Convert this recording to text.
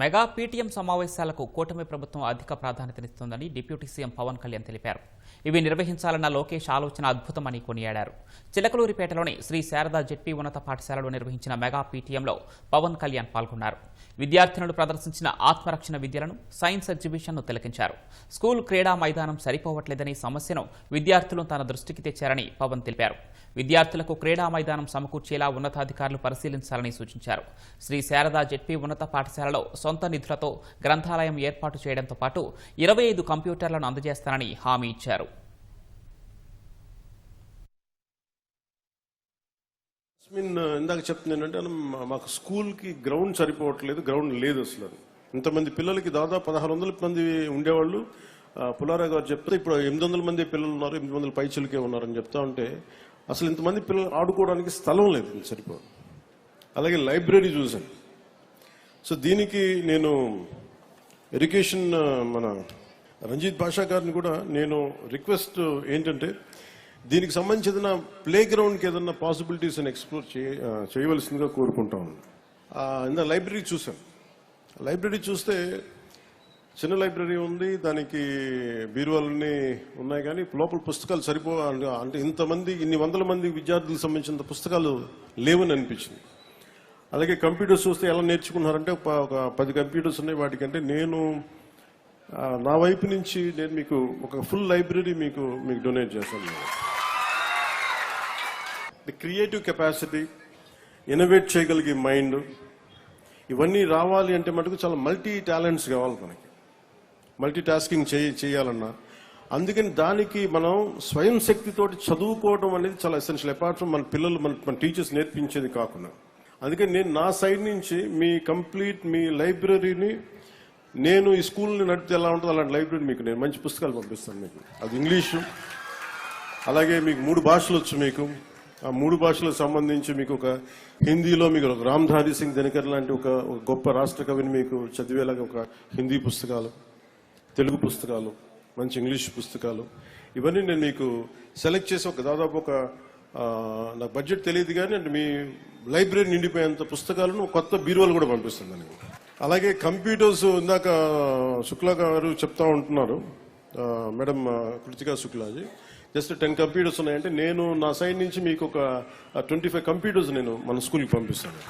Mega PTM సమావేశాలకు కూటమి ప్రభుత్వం అధిక ప్రాధాన్యతనిస్తోందని డిప్యూటీ సీఎం పవన్ కళ్యాణ్ తెలిపారు. ఇవి నిర్వహించాలన్న లోకేష్ ఆలోచన అద్భుతమని కొనియాడారు. చిలకలూరిపేటలోని శ్రీ శారదా జెడ్పీ ఉన్నత పాఠశాలలో నిర్వహించిన మెగా పీటీఎంలో పవన్ కళ్యాణ్ పాల్గొన్నారు. విద్యార్థినులు ప్రదర్శించిన ఆత్మరక్షణ విద్యలను సైన్స్ ఎగ్జిబిషన్ను తిలకించారు. స్కూల్ క్రీడా మైదానం సరిపోవట్లేదని సమస్యను విద్యార్థులు తన దృష్టికి తెచ్చారని పవన్ తెలిపారు. విద్యార్థులకు క్రీడా మైదానం సమకూర్చేలా ఉన్నతాధికారులు పరిశీలించాలని సూచించారు. శ్రీ శారదా జెడ్పీ ఉన్నత పాఠశాలలో సొంత నిధులతో గ్రంథాలయం ఏర్పాటు చేయడంతో పాటు ఇరవై ఐదు కంప్యూటర్లను అందజేస్తానని హామీ ఇచ్చారు. మీన్ ఇందాక చెప్తుంది ఏంటంటే మాకు స్కూల్కి గ్రౌండ్ సరిపోవట్లేదు గ్రౌండ్ లేదు అసలు ఇంతమంది పిల్లలకి దాదాపు పదహారు వందల మంది ఉండేవాళ్ళు. పులారా గారు చెప్తే ఇప్పుడు ఎనిమిది వందల మంది పిల్లలు ఉన్నారు ఎనిమిది వందల పైచులకే ఉన్నారని చెప్తా ఉంటే అసలు ఇంతమంది పిల్లలు ఆడుకోవడానికి స్థలం లేదు సరిపో సరిపోదు. అలాగే లైబ్రరీ చూసాను సో దీనికి నేను ఎడ్యుకేషన్ మన రంజిత్ భాషా గారిని కూడా నేను రిక్వెస్ట్ ఏంటంటే దీనికి సంబంధించిన ప్లే గ్రౌండ్కి ఏదన్నా పాసిబిలిటీస్ ఎక్స్ప్లోర్ చేయవలసిందిగా కోరుకుంటాను ఇందా లైబ్రరీ చూసాను లైబ్రరీ చూస్తే చిన్న లైబ్రరీ ఉంది దానికి బీరువాలన్నీ ఉన్నాయి కానీ లోపల పుస్తకాలు సరిపో అంటే ఇంతమంది ఇన్ని వందల మంది విద్యార్థులకు సంబంధించిన పుస్తకాలు లేవని అనిపించింది. అలాగే కంప్యూటర్స్ చూస్తే ఎలా నేర్చుకున్నారంటే ఒక ఒక పది కంప్యూటర్స్ ఉన్నాయి. వాటికంటే నేను నా వైపు నుంచి నేను మీకు ఒక ఫుల్ లైబ్రరీ మీకు మీకు డొనేట్ చేస్తాను. ది క్రియేటివ్ కెపాసిటీ ఇన్నోవేట్ చేయగలిగే మైండ్ ఇవన్నీ రావాలి అంటే మటుకు చాలా మల్టీ టాలెంట్స్ కావాలి మనకి. మల్టీ టాస్కింగ్ చేయ చేయాలన్నా. అందుకని దానికి మనం స్వయం శక్తితోటి చదువుకోవడం అనేది చాలా ఎసెన్షియల్ అపార్ట్ ఫ్రమ్ మన పిల్లలు మన మన టీచర్స్ నేర్పించేది కాకుండా. అందుకని నేను నా సైడ్ నుంచి మీ కంప్లీట్ మీ లైబ్రరీని నేను ఈ స్కూల్ని నడిపితే ఎలా ఉంటుందో అలాంటి లైబ్రరీ మీకు నేను మంచి పుస్తకాలు పంపిస్తాను మీకు. అది ఇంగ్లీషు. అలాగే మీకు మూడు భాషలు వచ్చు మీకు. ఆ మూడు భాషలకు సంబంధించి మీకు ఒక హిందీలో మీకు ఒక రామ్ధారి సింగ్ దినకర్ లాంటి ఒక గొప్ప రాష్ట్ర కవిని మీకు చదివేలాగా ఒక హిందీ పుస్తకాలు తెలుగు పుస్తకాలు మంచి ఇంగ్లీష్ పుస్తకాలు. ఇవన్నీ నేను మీకు సెలెక్ట్ చేసి ఒక దాదాపు ఒక నాకు బడ్జెట్ తెలియదు కానీ అంటే మీ లైబ్రరీ నిండిపోయేంత పుస్తకాలను కొత్త బీరువాలు కూడా పంపిస్తుంది అలాగే కంప్యూటర్స్ ఇందాక శుక్లా గారు చెప్తా ఉంటున్నారు. Madam Kritika Shukla ji. Just ten computers ఉన్నాయంటే నేను నా సైడ్ నుంచి మీకు ఒక ట్వంటీ ఫైవ్ కంప్యూటర్స్ నేను మన స్కూల్కి పంపిస్తాను.